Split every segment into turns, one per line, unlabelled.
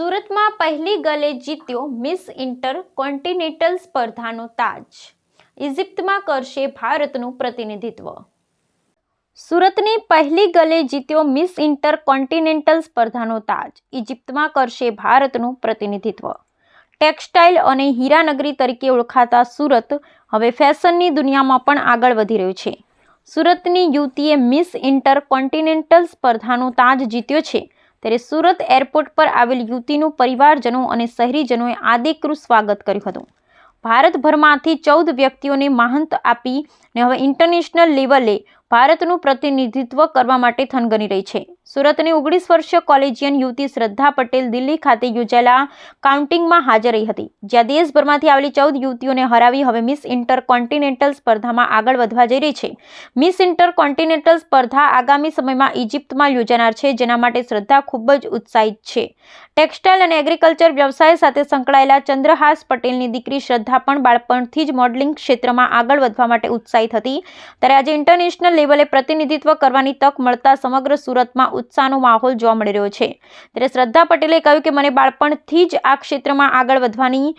સુરતમાં પહેલી ગલે જીત્યો મિસ ઇન્ટર કોન્ટિનેન્ટલ સ્પર્ધાનો તાજ. ઇજિપ્તમાં કરશે ભારતનું પ્રતિનિધિત્વ. સુરતની પહેલી ગલે જીત્યો મિસ ઇન્ટર કોન્ટિનેન્ટલ સ્પર્ધાનો તાજ. ઇજિપ્તમાં કરશે ભારતનું પ્રતિનિધિત્વ. ટેક્સટાઇલ અને હીરાનગરી તરીકે ઓળખાતા સુરત હવે ફેશનની દુનિયામાં પણ આગળ વધી રહ્યું છે. સુરતની યુવતીએ મિસ ઇન્ટર કોન્ટિનેન્ટલ સ્પર્ધાનો તાજ જીત્યો છે. ત્યારે સુરત એરપોર્ટ પર આવેલ યુવતીનું પરિવારજનો અને શહેરીજનોએ આદિકૃત સ્વાગત કર્યું હતું. ભારતભરમાંથી ચૌદ વ્યક્તિઓને મહાંત આપી ને હવે ઇન્ટરનેશનલ લેવલે ભારતનું પ્રતિનિધિત્વ કરવા માટે થનગની રહી છે. સુરતની ઓગણીસ વર્ષીય કોલેજિયન યુવતી શ્રદ્ધા પટેલ દિલ્હી ખાતે યોજાયેલા કાઉન્ટિંગમાં હાજર રહી હતી. જ્યાં દેશભરમાંથી આવેલી ચૌદ યુવતીઓને હરાવી હવે મિસ ઇન્ટર કોન્ટિનેન્ટલ સ્પર્ધામાં આગળ વધવા જઈ રહી છે. મિસ ઇન્ટર કોન્ટિનેન્ટલ સ્પર્ધા આગામી સમયમાં ઇજિપ્તમાં યોજાનાર છે, જેના માટે શ્રદ્ધા ખૂબ જ ઉત્સાહિત છે. ટેક્સટાઇલ અને એગ્રીકલ્ચર વ્યવસાય સાથે સંકળાયેલા ચંદ્રહાસ પટેલની દીકરી શ્રદ્ધા પણ બાળપણથી જ મોડલિંગ ક્ષેત્રમાં આગળ વધવા માટે ઉત્સાહિત હતી. ત્યારે આજે ઇન્ટરનેશનલ લેવલે પ્રતિનિધિત્વ કરવાની તક મળતા સમગ્ર સુરતમાં ઉત્સાહનો માહોલ જોવા મળી રહ્યો છે. ત્યારે શ્રદ્ધા પટેલે કહ્યું કે, મને બાળપણથી જ આ ક્ષેત્રમાં આગળ વધવાની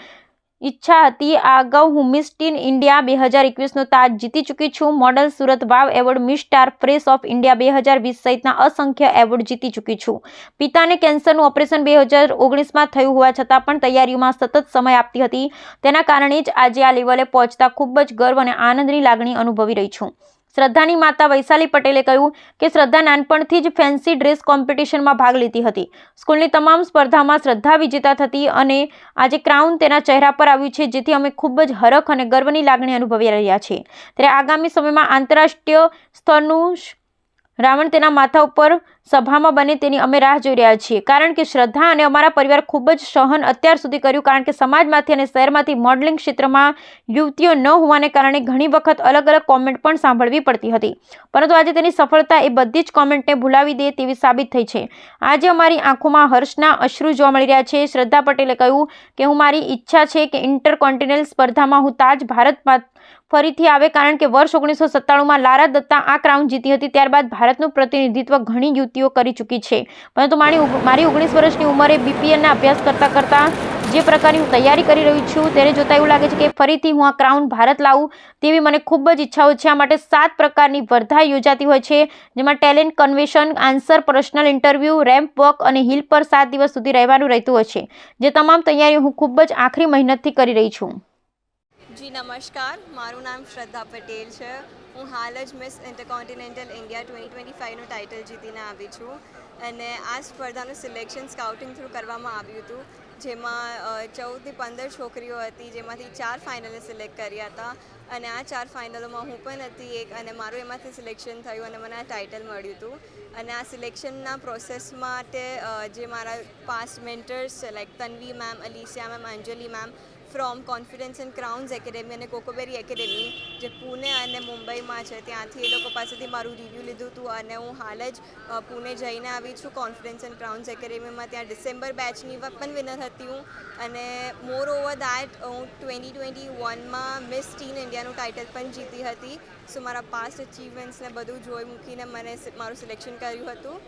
ઈચ્છા હતી. આ અગાઉ હું મિસ ટીન ઇન્ડિયા બે હજાર એકવીસનો તાજ જીતી ચૂકી છું. Model Surat wow award miss star fresh of India બે હજાર વીસ સહિતના અસંખ્ય એવોર્ડ જીતી ચૂકી છું. પિતાને કેન્સરનું ઓપરેશન બે હજાર ઓગણીસમાં થયું હોવા છતાં પણ તૈયારીઓમાં સતત સમય આપતી હતી. તેના કારણે જ આજે આ લેવલે પહોંચતા ખૂબ જ ગર્વ અને આનંદની લાગણી અનુભવી રહી છું. શ્રદ્ધાની માતા વૈશાલી પટેલે કહ્યું કે શ્રદ્ધા નાનપણથી જ ફેન્સી ડ્રેસ કોમ્પિટિશનમાં ભાગ લીધી હતી. સ્કૂલની તમામ સ્પર્ધામાં શ્રદ્ધા વિજેતા થતી અને આજે ક્રાઉન તેના ચહેરા પર આવ્યું છે, જેથી અમે ખૂબ જ હરખ અને ગર્વની લાગણી અનુભવી રહ્યા છીએ. ત્યારે આગામી સમયમાં આંતરરાષ્ટ્રીય સ્તરનું રાવણ તેના માથા ઉપર સભામાં બને તેની અમે રાહ જોઈ રહ્યા છીએ. કારણ કે શ્રદ્ધા અને અમારા પરિવાર ખૂબ જ સહન અત્યાર સુધી કર્યું કારણ કે સમાજમાંથી અને શહેરમાંથી મોડલિંગ ક્ષેત્રમાં યુવતીઓ ન હોવાને કારણે ઘણી વખત અલગ અલગ કોમેન્ટ પણ સાંભળવી પડતી હતી. પરંતુ આજે તેની સફળતા એ બધી જ કોમેન્ટને ભૂલાવી દે તેવી સાબિત થઈ છે. આજે અમારી આંખોમાં હર્ષના અશ્રુ જોવા મળી રહ્યા છે. શ્રદ્ધા પટેલે કહ્યું કે, હું મારી ઈચ્છા છે કે ઇન્ટરકોન્ટિનેન્ટલ સ્પર્ધામાં હું તાજ ભારતમાં ફરીથી આવે. કારણ કે વર્ષ ઓગણીસો સત્તાણુંમાં લારા દત્તા આ ક્રાઉન જીતી હતી. ત્યારબાદ ભારતનું પ્રતિનિધિત્વ ઘણી યુવતીઓ કરી ચૂકી છે. પરંતુ મારી મારી ઓગણીસ વર્ષની ઉંમરે બીપીએલના અભ્યાસ કરતાં કરતાં જે પ્રકારની હું તૈયારી કરી રહી છું તેને જોતાં એવું લાગે છે કે ફરીથી હું આ ક્રાઉન ભારત લાવું તેવી મને ખૂબ જ ઈચ્છાઓ છે. આ માટે સાત પ્રકારની વર્ધા યોજાતી હોય છે, જેમાં talent convention answer personal interview ramp walk અને હિલ પર સાત દિવસ સુધી રહેવાનું રહેતું હોય છે. જે તમામ તૈયારીઓ હું ખૂબ જ આખરી મહેનતથી કરી રહી છું.
જી, નમસ્કાર. મારું નામ શ્રદ્ધા પટેલ છે. હું હાલ જ miss intercontinental India twenty twenty ફાઇવનું title જીતીને આવી છું. અને આ સ્પર્ધાનું સિલેક્શન સ્કાઉટિંગ થ્રુ કરવામાં આવ્યું હતું, જેમાં ચૌદથી પંદર છોકરીઓ હતી, જેમાંથી ચાર ફાઇનલે સિલેક્ટ કર્યા હતા. અને આ ચાર ફાઇનલોમાં હું પણ હતી એક, અને મારું એમાંથી સિલેક્શન થયું અને મને આ ટાઇટલ મળ્યું હતું. અને આ સિલેક્શનના પ્રોસેસ માટે જે મારા પાસ્ટ મેન્ટર્સ છે like Tanvi ma'am Alicia ma'am Anjali ma'am from confidence and crowns academy અને કોકોબેરી એકેડેમી, જે પુણે અને મુંબઈમાં છે. ત્યાંથી એ લોકો પાસેથી મારું રિવ્યૂ લીધું હતું અને હું હાલ જ પુણે જઈને આવી છું કોન્ફિડન્સ એન્ડ ક્રાઉન્સ એકેડેમીમાં. ત્યાં ડિસેમ્બર બેચની પણ વિનર હતી હું. અને મોર ઓવર દેટ હું ટ્વેન્ટી ટ્વેન્ટી વનમાં મિસ ટીન ઇન્ડિયાનું ટાઇટલ પણ જીતી હતી. સો મારા પાસ્ટ અચીવમેન્ટ્સને બધું જોઈ મૂકીને મને મારું સિલેક્શન કર્યું હતું.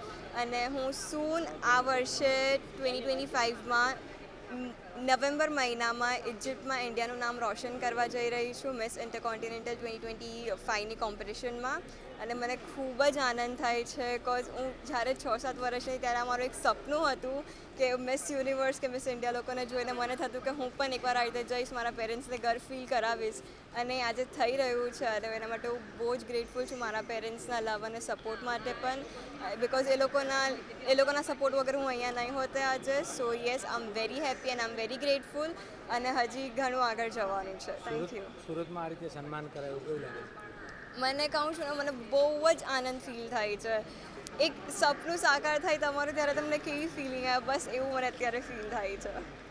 અને હું સૂન આ વર્ષે ટ્વેન્ટી ટ્વેન્ટી ફાઇવમાં નવેમ્બર મહિનામાં ઇજિપ્તમાં ઇન્ડિયાનું નામ રોશન કરવા જઈ રહી છું. મિસ ઇન્ટરકોન્ટિનેન્ટલ ટ્વેન્ટી ટ્વેન્ટી ફાઇવની કોમ્પિટિશનમાં અને મને ખૂબ જ આનંદ થાય છે કોઝ હું જ્યારે છ સાત વર્ષની ત્યારે આ મારું એક સપનું હતું કે મિસ યુનિવર્સ કે મિસ ઇન્ડિયા લોકોને જોઈને મને થતું કે હું પણ એકવાર આ રીતે જઈશ મારા પેરેન્ટ્સને ઘર ફીલ કરાવીશ. અને આજે થઈ રહ્યું છે અને એના માટે હું બહુ જ ગ્રેટફુલ છું મારા પેરેન્ટ્સના લવ અને સપોર્ટ માટે પણ. બિકોઝ એ લોકોના એ લોકોના સપોર્ટ વગર હું અહીંયા નહીં હોતે આજે. So yes I am very happy and I am very grateful અને હજી ઘણું આગળ જવાનું છે. થેન્ક યુ
સુરતમાં આ રીતે સન્માન કરાયું કેવું લાગે
મને કહું છું ને, મને બહુ જ આનંદ ફીલ થાય છે. એક સપનું સાકાર થાય તમારું, ત્યારે તમને કેવી ફિલિંગ આવે? બસ એવું મને અત્યારે ફીલ થાય છે.